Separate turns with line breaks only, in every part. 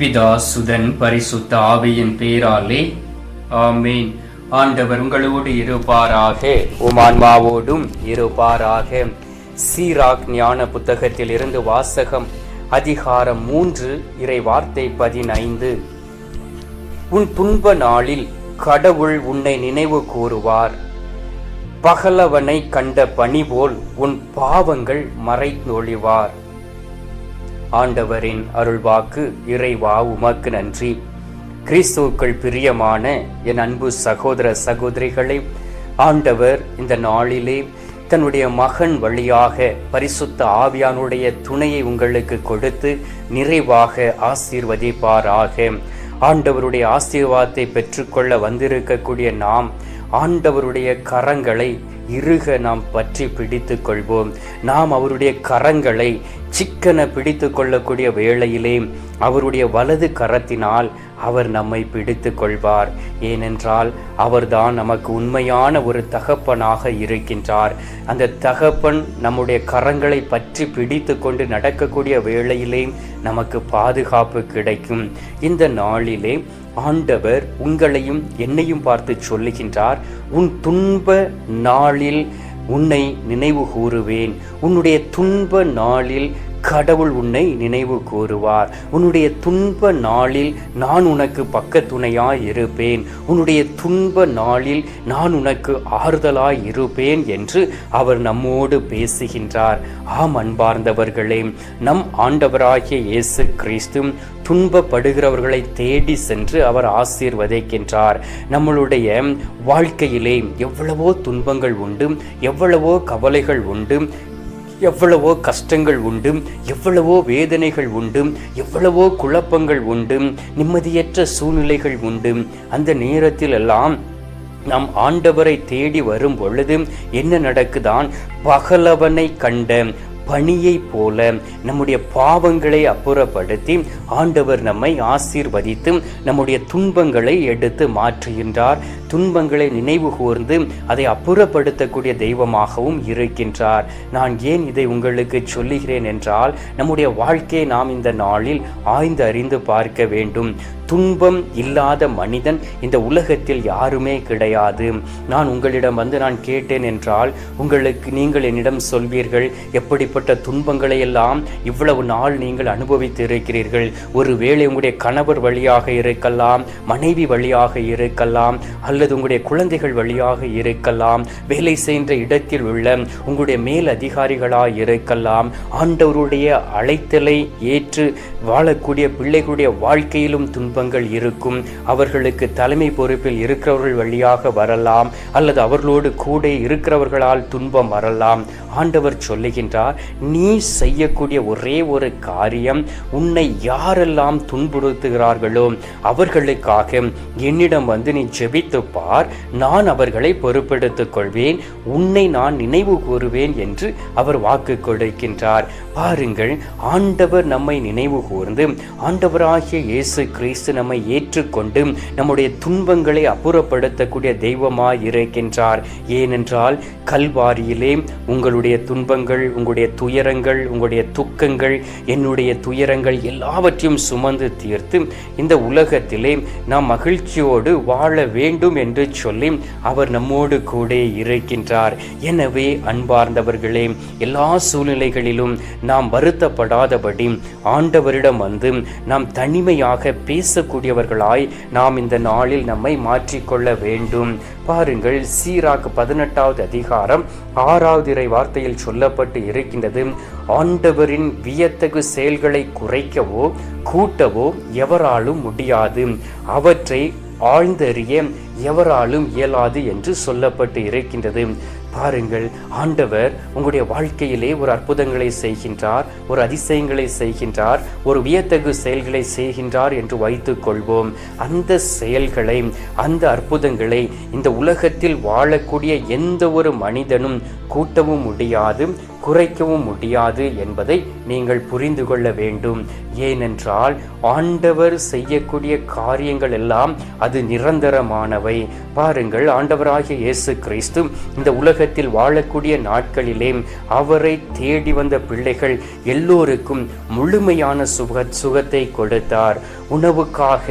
பிதா சுதன் பரிசுத்த ஆவியின் பேராலே. ஆமீன். ஆண்டவர் உங்களோடு இருப்பாராக. உமான்மாவோடும் இருப்பாராக. சீராக் ஞான புத்தகத்தில் இருந்து வாசகம் அதிகாரம் மூன்று இறை வார்த்தை பதினைந்து. உன் துன்ப நாளில் கடவுள் உன்னை நினைவு கூறுவார். பகலவனை கண்ட பணி போல் உன் பாவங்கள் மறைந்தொழிவார் ஆண்டவரின் அருள்வாக்கு இறைவா உமக்கு நன்றி. கிறிஸ்துவுக்குள் பிரியமான என் அன்பு சகோதர சகோதரிகளை ஆண்டவர் இந்த நாளிலே தன்னுடைய மகன் வழியாக பரிசுத்த ஆவியானுடைய துணையை உங்களுக்கு கொடுத்து நிறைவாக ஆசீர்வதிப்பாராக. ஆண்டவருடைய ஆசீர்வாதத்தை பெற்றுக்கொள்ள வந்திருக்கக்கூடிய நாம் ஆண்டவருடைய கரங்களை இறுக நாம் பற்றி பிடித்து கொள்வோம். நாம் அவருடைய கரங்களை சிக்கன பிடித்து கொள்ளக்கூடிய வேளையிலே அவருடைய வலது கரத்தினால் அவர் நம்மை பிடித்து கொள்வார் ஏனென்றால் அவர்தான் நமக்கு உண்மையான ஒரு தகப்பனாக இருக்கின்றார். அந்த தகப்பன் நம்முடைய கரங்களை பற்றி பிடித்து கொண்டு நடக்கக்கூடிய வேளையிலே நமக்கு பாதுகாப்பு கிடைக்கும். இந்த நாளிலே ஆண்டவர் உங்களையும் என்னையும் பார்த்து சொல்லுகின்றார் உன் துன்ப நாளில் உன்னை நினைவு கூறுவேன். உன்னுடைய துன்ப நாளில் கடவுள் உன்னை நினைவு கூறுவார். உன்னுடைய துன்ப நாளில் நான் உனக்கு பக்கத்துணையாய் இருப்பேன். உன்னுடைய துன்ப நாளில் நான் உனக்கு ஆறுதலாய் இருப்பேன் என்று அவர் நம்மோடு பேசுகின்றார். ஆம் அன்பார்ந்தவர்களே நம் ஆண்டவராகிய இயேசு கிறிஸ்து துன்பப்படுகிறவர்களை தேடி சென்று அவர் ஆசீர்வதிக்கின்றார். நம்மளுடைய வாழ்க்கையிலே எவ்வளவோ துன்பங்கள் உண்டு எவ்வளவோ கவலைகள் உண்டு எவ்வளவோ கஷ்டங்கள் உண்டு எவ்வளவோ வேதனைகள் உண்டு எவ்வளவோ குழப்பங்கள் உண்டு நிம்மதியற்ற சூழ்நிலைகள் உண்டு அந்த நேரத்தில் எல்லாம் நாம் ஆண்டவரை தேடி வரும் பொழுது என்ன நடக்குதான்? பகலவனை கண்ட பணியை போல நம்முடைய பாவங்களை அப்புறப்படுத்தி ஆண்டவர் நம்மை ஆசீர்வதித்து நம்முடைய துன்பங்களை எடுத்து மாற்றுகின்றார். துன்பங்களை நினைவு கூர்ந்து அதை அப்புறப்படுத்தக்கூடிய தெய்வமாகவும் இருக்கின்றார். நான் ஏன் இதை உங்களுக்கு சொல்லுகிறேன் என்றால் நம்முடைய வாழ்க்கையை நாம் இந்த நாளில் ஆய்ந்து அறிந்து பார்க்க வேண்டும். துன்பம் இல்லாத மனிதன் இந்த உலகத்தில் யாருமே கிடையாது. நான் உங்களிடம் வந்து நான் கேட்டேன் என்றால் உங்களுக்கு நீங்கள் என்னிடம் சொல்வீர்கள் எப்படிப்பட்ட துன்பங்களை எல்லாம் இவ்வளவு நாள் நீங்கள் அனுபவித்து இருக்கிறீர்கள் ஒருவேளை உங்களுடைய கணவர் வழியாக இருக்கலாம் மனைவி வழியாக இருக்கலாம் அல்லது உங்களுடைய குழந்தைகள் வழியாக இருக்கலாம். வேலை செய்கின்ற இடத்தில் உள்ள உங்களுடைய மேல் அதிகாரிகளாக இருக்கலாம். ஆண்டவருடைய அழைத்தலை ஏற்று வாழக்கூடிய பிள்ளைகளுடைய வாழ்க்கையிலும் துன்பம் துன்பங்கள் இருக்கும். அவர்களுக்கு தலைமை பொறுப்பில் இருக்கிறவர்கள் வழியாக வரலாம். அல்லது அவர்களோடு கூட இருக்கிறவர்களால் துன்பம் வரலாம். ஆண்டவர் சொல்லுகின்றார் நீ செய்யக்கூடிய ஒரே ஒரு காரியம் உன்னை யாரெல்லாம் துன்புறுத்துகிறார்களோ அவர்களுக்காக என்னிடம் வந்து நீ ஜெபித்து பார் நான் அவர்களை பொறுப்பெடுத்துக் கொள்வேன் உன்னை நான் நினைவு கூறுவேன் என்று அவர் வாக்கு கொடுக்கின்றார். பாருங்கள் ஆண்டவர் நம்மை நினைவு கூர்ந்து ஆண்டவராகிய இயேசு கிறிஸ்து நம்மை ஏற்றுக்கொண்டு நம்முடைய துன்பங்களை அப்புறப்படுத்தக்கூடிய தெய்வமாய் இருக்கின்றார் ஏனென்றால் கல்வாரியிலே உங்களுடைய துன்பங்கள் உங்களுடைய துயரங்கள் உங்களுடைய துக்கங்கள் என்னுடைய துயரங்கள் எல்லாவற்றையும் சுமந்து தீர்த்து இந்த உலகத்திலே நாம் மகிழ்ச்சியோடு வாழ வேண்டும் என்று சொல்லி அவர் நம்மோடு கூட இருக்கின்றார். எனவே அன்பார்ந்தவர்களே எல்லா சூழ்நிலைகளிலும் நாம் வருத்தப்படாதபடி ஆண்டவரிடம் வந்து நாம் தனிமையாக பேசக்கூடியவர்களாய் நாம் இந்த நாளில் நம்மை மாற்றிக்கொள்ள வேண்டும். பாருங்கள் சீராக்கு பதினெட்டாவது அதிகாரம் ஆறாவது இறை வார்த்தையில் சொல்லப்பட்டு இருக்கின்றது. ஆண்டவரின் வியத்தகு செயல்களை குறைக்கவோ கூட்டவோ எவராலும் முடியாது. அவற்றை ஆழ்ந்தறிய எவராலும் இயலாது என்று சொல்லப்பட்டு இருக்கின்றது. பாருங்கள் ஆண்டவர் உங்களுடைய வாழ்க்கையிலே ஒரு அற்புதங்களை செய்கின்றார் ஒரு அதிசயங்களை செய்கின்றார் ஒரு வியத்தகு செயல்களை செய்கின்றார் என்று வைத்துக் கொள்வோம். அந்த செயல்களை அந்த அற்புதங்களை இந்த உலகத்தில் வாழக்கூடிய எந்த ஒரு மனிதனும் கூட்டவும் முடியாது. குறைக்கவும் முடியாது என்பதை நீங்கள் புரிந்து கொள்ள வேண்டும். ஏனென்றால் ஆண்டவர் செய்யக்கூடிய காரியங்கள் எல்லாம் அது நிரந்தரமானவை. பாருங்கள் ஆண்டவராகிய இயேசு கிறிஸ்து இந்த உலகத்தில் வாழக்கூடிய நாட்களிலே அவரை தேடி வந்த பிள்ளைகள் எல்லோருக்கும் முழுமையான சுக சுகத்தை கொடுத்தார். உணவுக்காக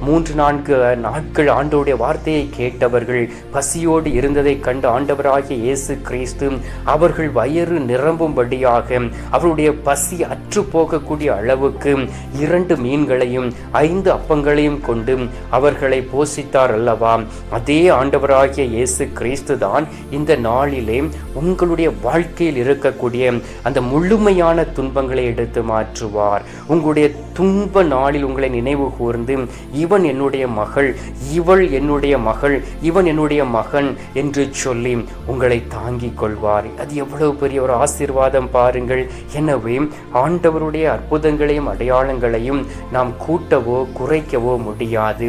மூன்று நான்கு நாட்கள் ஆண்டோடைய வார்த்தையை கேட்டவர்கள் பசியோடு இருந்ததை கண்டு ஆண்டவராகிய இயேசு கிறிஸ்து அவர்கள் வயிறு நிரம்பும்படியாக அவருடைய பசி அற்று போகக்கூடிய அளவுக்கு இரண்டு மீன்களையும் ஐந்து அப்பங்களையும் கொண்டு அவர்களை போஷித்தார் அல்லவா? அதே ஆண்டவராகிய இயேசு கிறிஸ்து தான் இந்த நாளிலே உங்களுடைய வாழ்க்கையில் இருக்கக்கூடிய அந்த முழுமையான துன்பங்களை எடுத்து மாற்றுவார். உங்களுடைய துன்ப நாளில் உங்களை நினைவு கூர்ந்து இவன் என்னுடைய மகள் இவள் என்னுடைய மகள் இவன் என்னுடைய மகன் என்று சொல்லி உங்களை தாங்கிக் கொள்வார். அது எவ்வளவு பெரிய ஒரு ஆசீர்வாதம் பாருங்கள். எனவே ஆண்டவருடைய அற்புதங்களையும் அடையாளங்களையும் நாம் கூட்டவோ குறைக்கவோ முடியாது.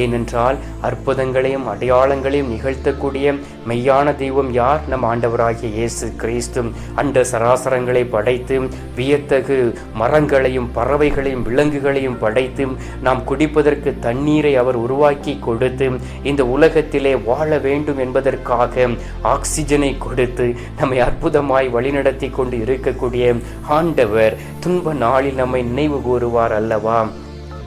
ஏனென்றால் அற்புதங்களையும் அடையாளங்களையும் நிகழ்த்தக்கூடிய மெய்யான தெய்வம் யார்? நம் ஆண்டவராகிய இயேசு கிறிஸ்து. அந்த சராசரங்களை படைத்து வியத்தகு மரங்களையும் பறவைகளையும் விலங்குகளையும் படைத்து நாம் குடிப்பதற்கு தண்ணீரை அவர் உருவாக்கி கொடுத்து இந்த உலகத்திலே வாழ வேண்டும் என்பதற்காக ஆக்சிஜனை கொடுத்து நம்மை அற்புதமாய் வழிநடத்தி கொண்டு இருக்கக்கூடிய ஆண்டவர் துன்ப நாளில் நம்மை நினைவு கூறுவார் அல்லவா?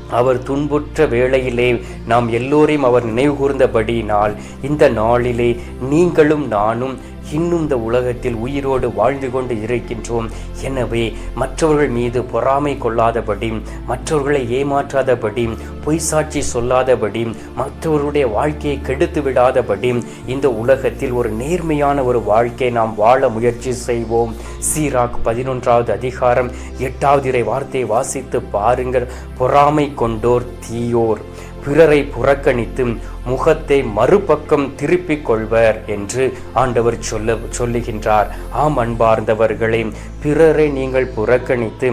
அவர் துன்புற்ற வேளையிலே நாம் எல்லோரையும் அவர் நினைவு கூர்ந்தபடியினால் இந்த நாளிலே நீங்களும் நானும் இன்னும் இந்த உலகத்தில் உயிரோடு வாழ்ந்து கொண்டு இருக்கின்றோம். எனவே மற்றவர்கள் மீது பொறாமை கொள்ளாதபடி மற்றவர்களை ஏமாற்றாதபடி பொய் சாட்சி சொல்லாதபடி மற்றவர்களுடைய வாழ்க்கையை கெடுத்து விடாதபடி இந்த உலகத்தில் ஒரு நேர்மையான ஒரு வாழ்க்கை நாம் வாழ முயற்சி செய்வோம். சீராக் பதினொன்றாவது அதிகாரம் எட்டாவது இறை வார்த்தையை வாசித்து பாருங்கள். பொறாமை கொண்டோர் தீயோர் பிறரை புறக்கணித்து முகத்தை மறுபக்கம் திருப்பிக் கொள்வர் என்று ஆண்டவர் சொல்ல சொல்லுகின்றார். ஆம் அன்பார்ந்தவர்களே பிறரை நீங்கள் புறக்கணித்து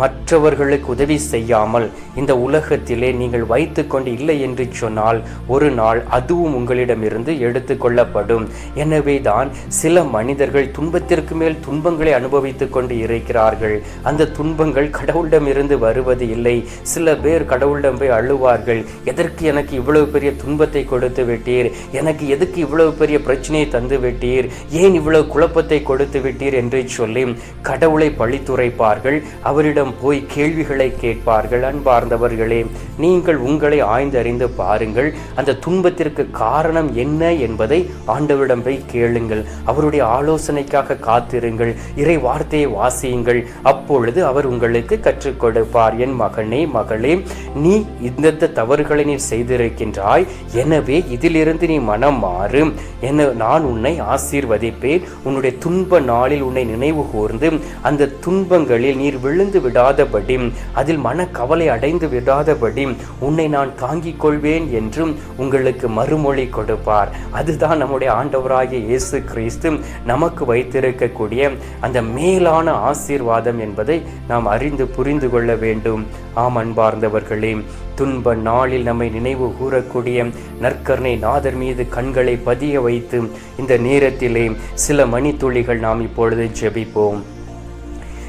மற்றவர்களுக்கு உதவி செய்யாமல் இந்த உலகத்திலே நீங்கள் வைத்துக்கொண்டு இல்லை என்று சொன்னால் ஒரு நாள் அதுவும் உங்களிடமிருந்து எடுத்துக்கொள்ளப்படும் எனவே தான் சில மனிதர்கள் துன்பத்திற்கு மேல் துன்பங்களை அனுபவித்துக் கொண்டு இருக்கிறார்கள். அந்த துன்பங்கள் கடவுளிடமிருந்து வருவது இல்லை. சில பேர் கடவுளிடம் போய் அழுவார்கள். எதற்கு எனக்கு இவ்வளவு பெரிய துன்பத்தை கொடுத்து விட்டீர்? எனக்கு எதுக்கு இவ்வளவு பெரிய பிரச்சனையை தந்து விட்டீர்? ஏன் இவ்வளவு குழப்பத்தை கொடுத்து விட்டீர்? என்று சொல்லி கடவுளை பழித்துரைப்பார்கள். அவரிடம் போய் கேள்விகளை கேட்பார்கள். அன்பார்ந்தவர்களே நீங்கள் உங்களை ஆய்ந்தறிந்து பாருங்கள். அந்த துன்பத்திற்கு காரணம் என்ன என்பதை ஆண்டவரிடம் போய் கேளுங்கள். அவருடைய ஆலோசனைக்காக காத்திருங்கள். இறை வார்த்தையை வாசியுங்கள். அப்பொழுது அவர் உங்களுக்கு கற்றுக் கொடுப்பார். என் மகனே மகளே நீ இந்த தவறுகளை நீ செய்திருக்கின்றாய். எனவே இதிலிருந்து நீ மனம் மாறு. என நான் உன்னை ஆசீர்வதிப்பேன். உன்னுடைய துன்ப நாளில் உன்னை நினைவு கூர்ந்து அந்த துன்பங்களில் நீர் விழுந்து விடாதபடி அதில் மனக்கவலை அடைந்து விடாதபடி உன்னை நான் தாங்கிக் கொள்வேன் என்றும் உங்களுக்கு மறுமொழி கொடுப்பார். அதுதான் நம்முடைய ஆண்டவராகிய இயேசு கிறிஸ்து நமக்கு வைத்திருக்கக்கூடிய அந்த மேலான ஆசீர்வாதம் என்பதை நாம் அறிந்து புரிந்து கொள்ள வேண்டும். ஆம் அன்பார்ந்தவர்களே துன்ப நாளில் நம்மை நினைவு கூறக்கூடிய நற்கருணை நாதர் மீது கண்களை பதிய வைத்து இந்த நேரத்திலே சில மணித்துளிகள் நாம் இப்பொழுது ஜெபிப்போம்.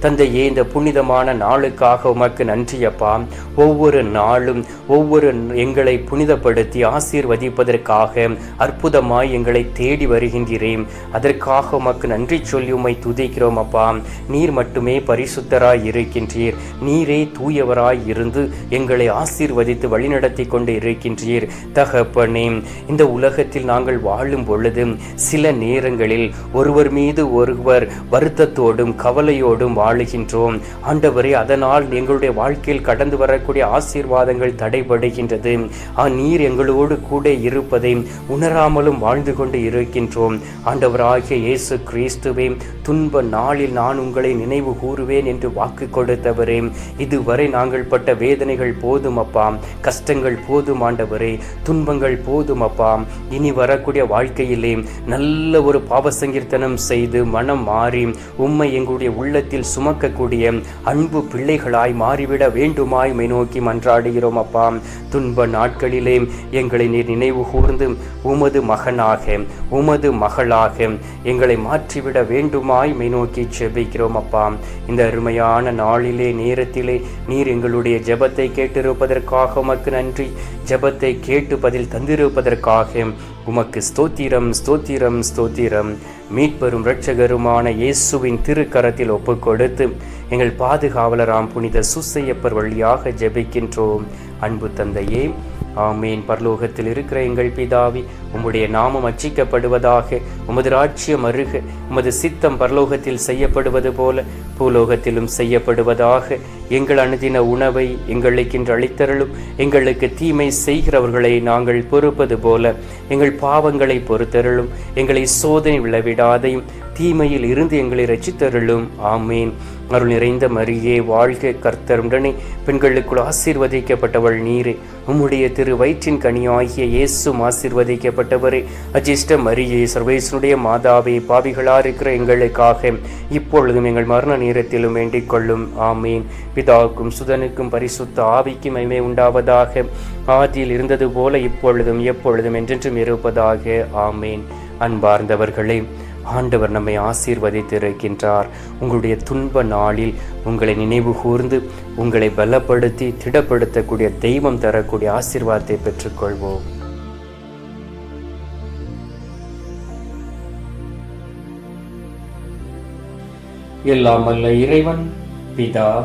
தந்தையே இந்த புனிதமான நாளுக்காக உமக்கு நன்றியப்பா. ஒவ்வொரு நாளும் ஒவ்வொரு எங்களை புனிதப்படுத்தி ஆசீர்வதிப்பதற்காக அற்புதமாய் எங்களை தேடி வருகின்றேன் அதற்காக உமக்கு நன்றி சொல்லி உம்மை துதிக்கிறோம் அப்பா. நீர் மட்டுமே பரிசுத்தராய் இருக்கின்றீர். நீரே தூயவராய் இருந்து எங்களை ஆசீர்வதித்து வழிநடத்தி கொண்டு இருக்கின்றீர். தகப்பனே இந்த உலகத்தில் நாங்கள் வாழும் பொழுது சில நேரங்களில் ஒருவர் மீது ஒருவர் வருத்தத்தோடும் கவலையோடும் ஆளுகின்றோம். ஆண்டவரே அதனால் எங்களுடைய வாழ்க்கையில் கடந்து வரக்கூடிய ஆசீர்வாதங்கள் தடைபடுகின்றது. ஆ நீர் எங்களோடு கூட இருப்பதை உணராமலும் வாழ்ந்து கொண்டு இருக்கின்றோம். ஆண்டவராகிய இயேசு கிறிஸ்துவே துன்ப நாளில் நான் உங்களை நினைவு கூறுவேன் என்று வாக்கு கொடுத்தவரே இதுவரை நாங்கள் பட்ட வேதனைகள் போதும் அப்பா. கஷ்டங்கள் போதும் ஆண்டவரே துன்பங்கள் போதும் அப்பா. இனி வரக்கூடிய வாழ்க்கையிலே நல்ல ஒரு பாவசங்கீர்த்தனம் செய்து மனம் மாறி உம்மை எங்களுடைய உள்ளத்தில் சு சுமக்கக்கூடிய அன்பு பிள்ளைகளாய் மாறிவிட வேண்டுமாய் மை நோக்கி மன்றாடுகிறோம் அப்பா. துன்ப நாட்களிலே எங்களை நீர் நினைவு கூர்ந்து உமது மகனாக உமது மகளாக எங்களை மாற்றிவிட வேண்டுமாய் மை நோக்கி செபிக்கிறோம் அப்பா. இந்த அருமையான நாளிலே நேரத்திலே நீர் எங்களுடைய ஜெபத்தை கேட்டிருப்பதற்காக உமக்கு நன்றி. ஜெபத்தை கேட்டு பதில் தந்திருப்பதற்காக உமக்கு ஸ்தோத்திரம் ஸ்தோத்திரம் ஸ்தோத்திரம். மீட்பெரும் இரட்சகருமான இயேசுவின் திருக்கரத்தில் ஒப்புக்கொடுத்து எங்கள் பாதுகாவலராம் புனித சுசையப்பர் வழியாக ஜெபிக்கின்றோம். அன்பு தந்தையே ஆமீன். பரலோகத்தில் இருக்கிற எங்கள் பிதாவி உம்முடைய நாமம் அச்சிக்கப்படுவதாக உமது ராட்சியம் அருக உமது சித்தம் பரலோகத்தில் செய்யப்படுவது போல பூலோகத்திலும் செய்யப்படுவதாக எங்கள் அனுதின உணவை எங்களுக்கென்று அளித்தருளும். எங்களுக்கு தீமை செய்கிறவர்களை நாங்கள் பொறுப்பது போல எங்கள் பாவங்களை பொறுத்தருளும். எங்களை சோதனை விளைவிடாதையும் தீமையில் இருந்து எங்களை ரச்சித்தருளும் ஆமேன். அருள் நிறைந்த மரியே வாழ்க கர்த்தருடனே பெண்களுக்குள் ஆசீர்வதிக்கப்பட்டவள் நீரே. உம்முடைய திரு வயிற்றின் கனியாகிய இயேசும் ஆசீர்வதிக்கப்பட்டவரே. அஜிஷ்ட மரியே சர்வேசனுடைய மாதாவே பாவிகளா இருக்கிற எங்களுக்காக இப்பொழுதும் எங்கள் மரண நேரத்திலும் வேண்டிக் கொள்ளும். ஆமீன். பிதாவுக்கும் சுதனுக்கும் பரிசுத்த ஆவிக்கும் மைமை உண்டாவதாக. ஆதியில் இருந்தது போல இப்பொழுதும் எப்பொழுதும் என்றென்றும் இருப்பதாக. ஆமேன். அன்பார்ந்தவர்களே ஆண்டவர் நம்மை ஆசீர்வதித்திருக்கின்றார். உங்களுடைய துன்ப நாளில் உங்களை நினைவு கூர்ந்து உங்களை பலப்படுத்தி திடப்படுத்தக்கூடிய தெய்வம் தரக்கூடிய ஆசீர்வாதத்தை பெற்றுக்கொள்வோம். எல்லாம் அல்ல இறைவன் பிதா